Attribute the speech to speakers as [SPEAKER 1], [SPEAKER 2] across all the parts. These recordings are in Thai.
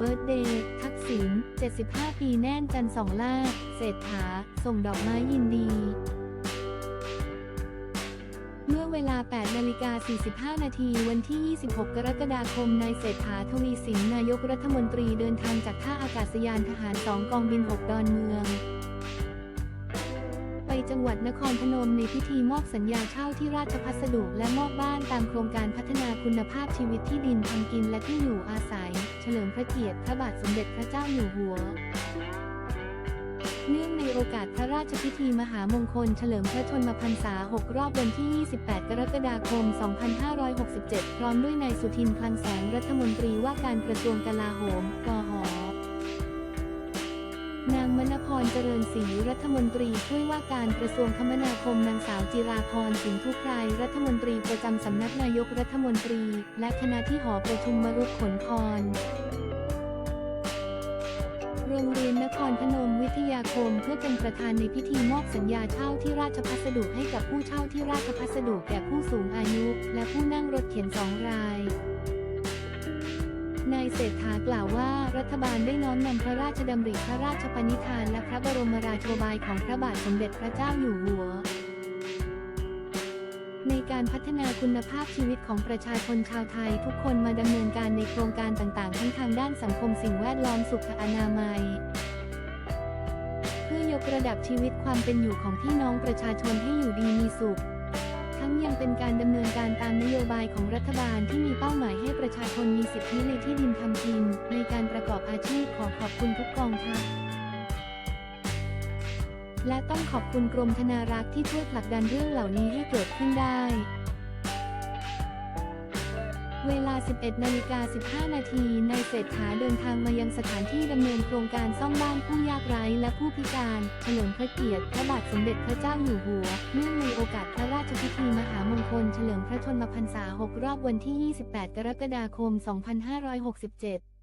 [SPEAKER 1] เบิร์ดเดย์ทักษิณ 75 ปีแน่นจันสองล่า เศรษฐา ส่งดอกไม้ยินดี เมื่อเวลา 8 นาฬิกา 45 นาที วันที่ 26 กรกฎาคม นายเศรษฐาทวีสิน นายกรัฐมนตรีเดินทางจากท่าอากาศยานทหาร 2 กองบิน 6 ดอนเมือง จังหวัดนครพนมในพิธีมอบสัญญาเช่าที่ราชพัสดุและมอบบ้านตามโครงการพัฒนาคุณภาพชีวิตที่ดินทำกินและที่อยู่อาศัย เฉลิมพระเกียรติพระบาทสมเด็จพระเจ้าอยู่หัว เนื่องในโอกาสพระราชพิธีมหามงคลเฉลิมพระชนมพรรษา 6 รอบวันที่ 28 กรกฎาคม 2567 พร้อมด้วยนายสุทินคลังแสงรัฐมนตรีว่าการกระทรวงกลาโหมกห นางมณพรเจริญศรีรัฐมนตรีช่วยว่าการกระทรวงคมนาคมนางสาวจิราพรสินทุไพรรัฐมนตรีประจำสำนักนายกรัฐมนตรี และคณะที่หอประชุมมรุกขนครโรงเรียนนครพนมวิทยาคมเพื่อเป็นประธานในพิธีมอบสัญญาเช่าที่ราชพัสดุให้กับผู้เช่าที่ราชพัสดุแก่ผู้สูงอายุ และผู้นั่งรถเข็นสองราย เศรษฐากล่าวว่ารัฐบาลได้น้อมนำพระราชดำริพระราชปณิธานและพระบรมราโชบายของพระบาทสมเด็จพระเจ้าอยู่หัว ในการพัฒนาคุณภาพชีวิตของประชาชนชาวไทยทุกคนมาดำเนินการในโครงการต่างๆ ทั้งทางด้านสังคมสิ่งแวดล้อมสุขอนามัยเพื่อยกระดับชีวิตความเป็นอยู่ของพี่น้องประชาชนให้อยู่ดีมีสุข ทั้งยังเป็นการดำเนินการตามนโยบายของรัฐบาลที่มีเป้าหมายให้ประชาชนมีสิทธิในที่ดินทำกิน ในการประกอบอาชีพขอขอบคุณทุกกองทัพและต้องขอบคุณกรมธนารักษ์ที่ช่วยผลักดันเรื่องเหล่านี้ให้เกิดขึ้นได้ เวลา 11นาฬิกา15 นาทีนายเศรษฐาเดินทางมายังสถานที่ดำเนินโครงการซ่อมบ้านผู้ยากไร้และผู้พิการ เฉลิมพระเกียรติพระบาทสมเด็จพระเจ้าอยู่หัว เนื่องในโอกาสพระราชพิธีมหามงคล เฉลิมพระชนมพรรษา 6 รอบวันที่ 28 กรกฎาคม 2567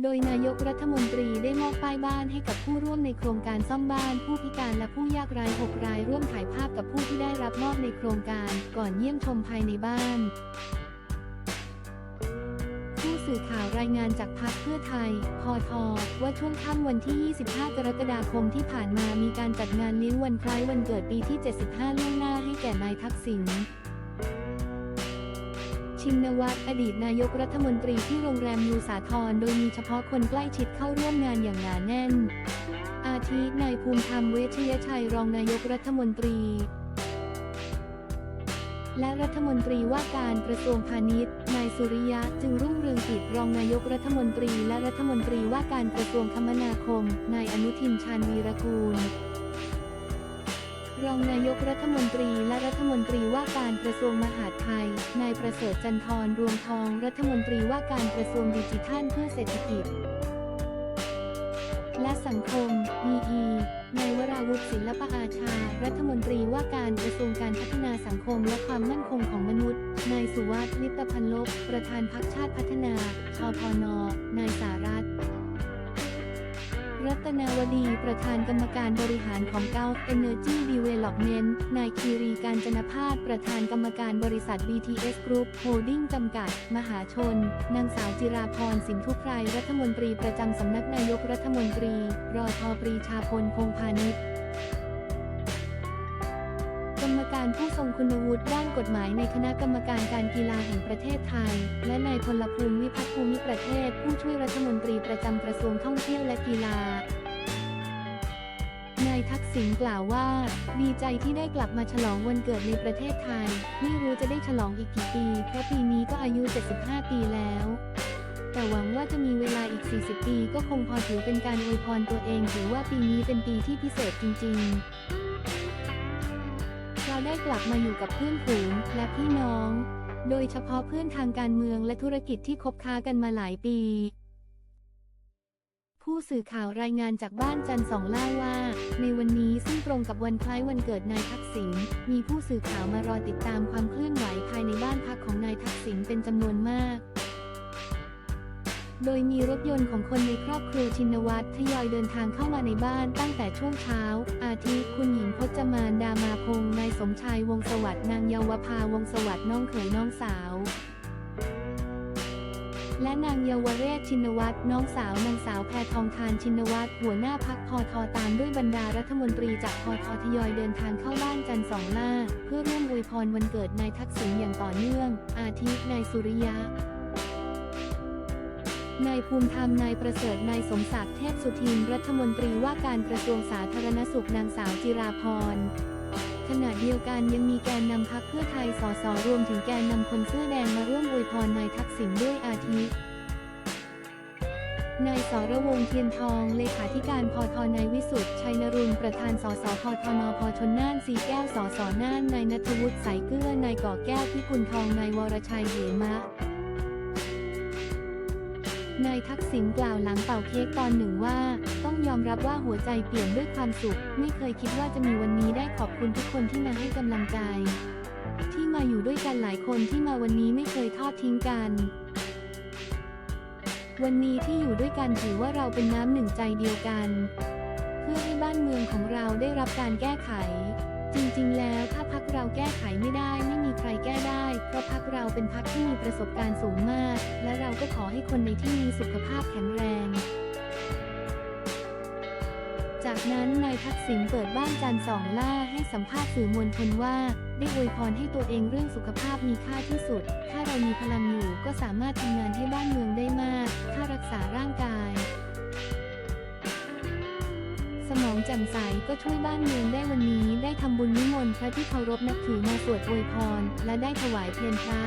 [SPEAKER 1] โดยนายกรัฐมนตรีได้มอบป้ายบ้านให้กับผู้ร่วมในโครงการซ่อมบ้าน ผู้พิการและผู้ยากไร้6รายร่วมถ่ายภาพกับผู้ที่ได้รับมอบในโครงการก่อนเยี่ยมชมภายในบ้าน ผู้สื่อข่าวรายงานจากพรรคเพื่อไทย พอทว่าช่วงค่ำวันที่ 25 กรกฎาคมที่ผ่านมามีการจัดงานเลี้ยงวันคล้ายวันเกิดปีที่ 75ล่วงหน้าให้แก่นายทักษิณ ชินวัตรอดีตนายกรัฐมนตรีที่โรงแรมยูสาทรโดยมีเฉพาะคนใกล้ชิดเข้าร่วมงานอย่างหนาแน่น อาทินายภูมิธรรมเวชยชัยรองนายกรัฐมนตรี และรัฐมนตรีว่าการกระทรวงพาณิชย์ นายสุริยะจึงรุ่งเรืองกิจรองนายกรัฐมนตรี และรัฐมนตรีว่าการกระทรวงคมนาคม นายอนุทินชาญวีรกูล รองนายกรัฐมนตรีและรัฐมนตรีว่าการกระทรวงมหาดไทย นายประเสริฐจันทร์รวงทองรัฐมนตรีว่าการกระทรวงดิจิทัลเพื่อเศรษฐกิจ และสังคม DE นายวราวุฒิศิลปอาชา รัฐมนตรีว่าการกระทรวงการพัฒนาสังคมและความมั่นคงของมนุษย์ นายสุวัสดิ์ลิปตพันลบ ประธานพรรคชาติพัฒนา ชพน นายสารัตน์ รัตนาวดี ประธานกรรมการบริหารของ g ก l f Energy Development นายคีรีการจนพาสประธานกรรมการบริษัท BTS Group Holding จำกัด มหาชน นางสาวจิราพรสินทุไพรรัฐมนตรีประจำสำนักนายกรัฐมนตรี รอทอปรีชาพลพงพาณิชย์ กรรมการผู้ทรงคุณวุฒิด้านกฎหมายในคณะกรรมการการกีฬาแห่งประเทศไทย และนายพลภูมิวิพัฒน์ภูมิประเทศ ผู้ช่วยรัฐมนตรีประจำกระทรวงท่องเที่ยวและกีฬานายทักษิณกล่าวว่า ดีใจที่ได้กลับมาฉลองวันเกิดในประเทศไทย ไม่รู้จะได้ฉลองอีกกี่ปี เพราะปีนี้ก็อายุ 75 ปีแล้ว แต่หวังว่าจะมีเวลาอีก 40 ปีก็คงพอถือเป็นการอวยพรตัวเอง ถือว่าปีนี้เป็นปีที่พิเศษจริง ๆ ได้กลับมาอยู่กับเพื่อนฝูงและพี่น้อง โดยเฉพาะเพื่อนทางการเมืองและธุรกิจที่คบค้ากันมาหลายปี ผู้สื่อข่าวรายงานจากบ้านจันทร์สองเล่าว่า ในวันนี้ซึ่งตรงกับวันคล้ายวันเกิดนายทักษิณ มีผู้สื่อข่าวมารอติดตามความเคลื่อนไหวภายในบ้านพักของนายทักษิณเป็นจำนวนมาก โดยมีรถยนต์ของคนในครอบครัวชินวัตรทยอยเดินทางเข้ามาในบ้านตั้งแต่ช่วงเช้า อาทิคุณหญิงพจมานดามาพงษ์นายสมชายวงศสวัสดิ์นางเยาวภาวงศสวัสดิ์น้องเขยน้องสาว และนางเยาวเรศชินวัตรน้องสาวนางสาวแพทองทานชินวัตรหัวหน้าพักพอทอตามด้วยบรรดารัฐมนตรีจากพอทอทยอยเดินทางเข้าบ้านจันทร์สองล่าเพื่อร่วมอวยพรวันเกิดนายทักษิณอย่างต่อเนื่อง อาทินายสุริยะ นายภูมิธรรม นายประเสริฐ นายสมศักดิ์ เทพสุทิน รัฐมนตรีว่าการกระทรวงสาธารณสุข นางสาวจิราพรขณะเดียวกันยังมีแกนนำพักเพื่อไทย สส รวมถึงแกนนำคนเสื้อแดงมาร่วมอวยพรนายทักษิณด้วยอาทินายสรวงเทียนทอง เลขาธิการพทนายวิสุทธิ์ชัยนรุนประธานสสพทนพชนน่านสีแก้วสสน่านนายนัทวุฒิสายเกลือนายก่อแก้วพิกุลทองนายวรชัยเหมะ นายทักษิณกล่าวหลังเป่าเค้กตอนหนึ่งว่า ต้องยอมรับว่าหัวใจเปลี่ยนด้วยความสุข ไม่เคยคิดว่าจะมีวันนี้ได้ขอบคุณทุกคนที่มาให้กำลังใจ ที่มาอยู่ด้วยกันหลายคนที่มาวันนี้ไม่เคยทอดทิ้งกัน วันนี้ที่อยู่ด้วยกันถือว่าเราเป็นน้ำหนึ่งใจเดียวกัน เพื่อให้บ้านเมืองของเราได้รับการแก้ไข จริงๆ แล้วถ้าพักเราแก้ไขไม่ได้ไม่มีใครแก้ได้ เพราะพักเราเป็นพักที่มีประสบการณ์สูงมาก และเราก็ขอให้คนในที่นี้สุขภาพแข็งแรง จากนั้นนายทักษิณเปิดบ้านจันสองล่าให้สัมภาษณ์สื่อมวลชนว่า ได้อวยพรให้ตัวเองเรื่องสุขภาพมีค่าที่สุด ถ้าเรามีพลังอยู่ก็สามารถทำงานให้บ้านเมืองได้มาก ถ้ารักษาร่างกาย แจ่มใสก็ช่วยบ้านเมืองได้วันนี้ได้ทำบุญนิมนต์พระที่เคารพนับถือมาสวดอวยพร และได้ถวายเพลพระ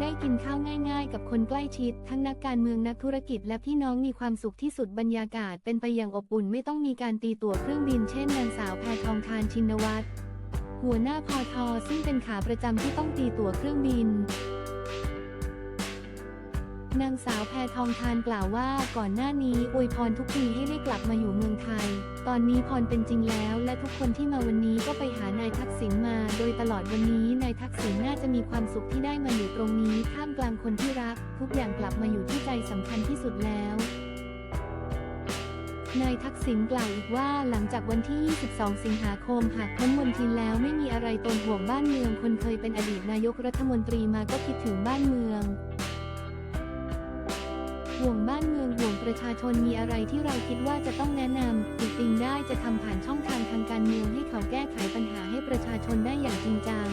[SPEAKER 1] ได้กินข้าวง่ายๆ กับคนใกล้ชิด ทั้งนักการเมืองนักธุรกิจและพี่น้องมีความสุขที่สุดบรรยากาศเป็นไปอย่างอบอุ่นไม่ต้องมีการตีตั๋วเครื่องบินเช่นนางสาวแพทองทานชินวัตรหัวหน้าพอทอซึ่งเป็นขาประจำที่ต้องตีตั๋วเครื่องบิน นางสาวแพทองทานกล่าวว่าก่อนหน้านี้อวยพรทุกปีให้ได้กลับมาอยู่เมืองไทย ตอนนี้พรเป็นจริงแล้ว และทุกคนที่มาวันนี้ก็ไปหานายทักษิณมา โดยตลอดวันนี้นายทักษิณน่าจะมีความสุขที่ได้มาอยู่ตรงนี้ ท่ามกลางคนที่รัก ทุกอย่างกลับมาอยู่ที่ใจสำคัญที่สุดแล้วนายทักษิณกล่าวอีกว่าหลังจากวันที่ 22 สิงหาคมหากพ้นมนทินแล้วไม่มีอะไรตนห่วงบ้านเมืองคนเคยเป็นอดีตนายกรัฐมนตรีมาก็คิดถึงบ้านเมือง ห่วงบ้านเมืองห่วงประชาชนมีอะไรที่เราคิดว่าจะต้องแนะนำติดติงได้จะทำผ่านช่องทางทางการเมืองให้เขาแก้ไขปัญหาให้ประชาชนได้อย่างจริงจัง